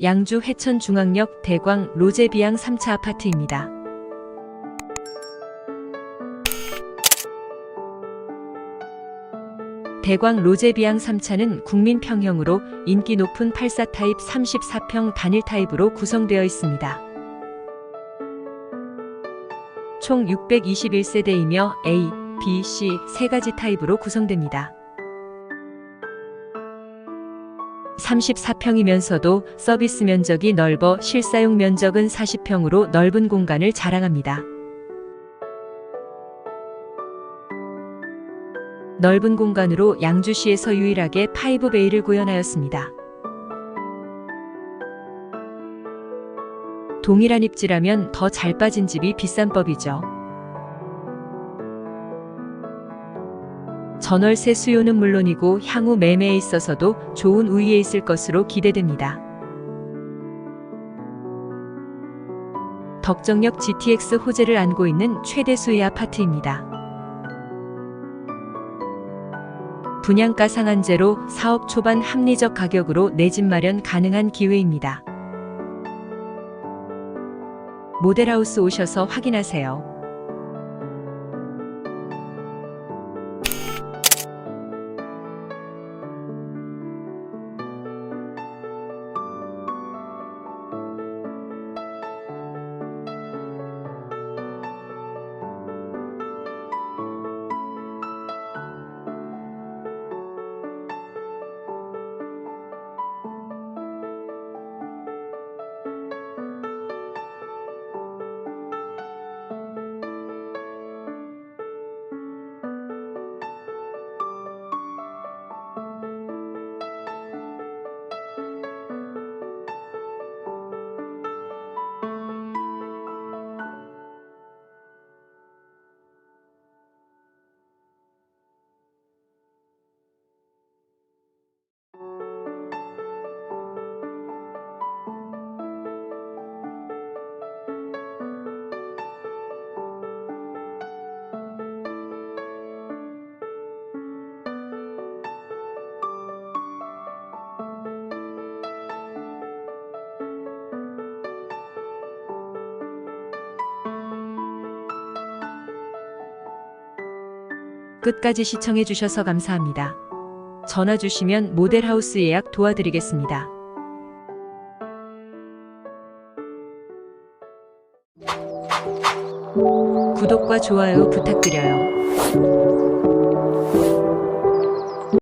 양주 회천중앙역 대광 로제비앙 3차 아파트입니다. 대광 로제비앙 3차는 국민 평형으로 인기 높은 84 타입 34평 단일 타입으로 구성되어 있습니다. 총 621세대이며 A, B, C 세 가지 타입으로 구성됩니다. 34평이면서도 서비스 면적이 넓어 실사용 면적은 40평으로 넓은 공간을 자랑합니다. 넓은 공간으로 양주시에서 유일하게 파이브베이를 구현하였습니다. 동일한 입지라면 더 잘 빠진 집이 비싼 법이죠. 전월세 수요는 물론이고 향후 매매에 있어서도 좋은 우위에 있을 것으로 기대됩니다. 덕정역 GTX 호재를 안고 있는 최대 수의 아파트입니다. 분양가 상한제로 사업 초반 합리적 가격으로 내 집 마련 가능한 기회입니다. 모델하우스 오셔서 확인하세요. 끝까지 시청해 주셔서 감사합니다. 전화 주시면 모델하우스 예약 도와드리겠습니다. 구독과 좋아요 부탁드려요.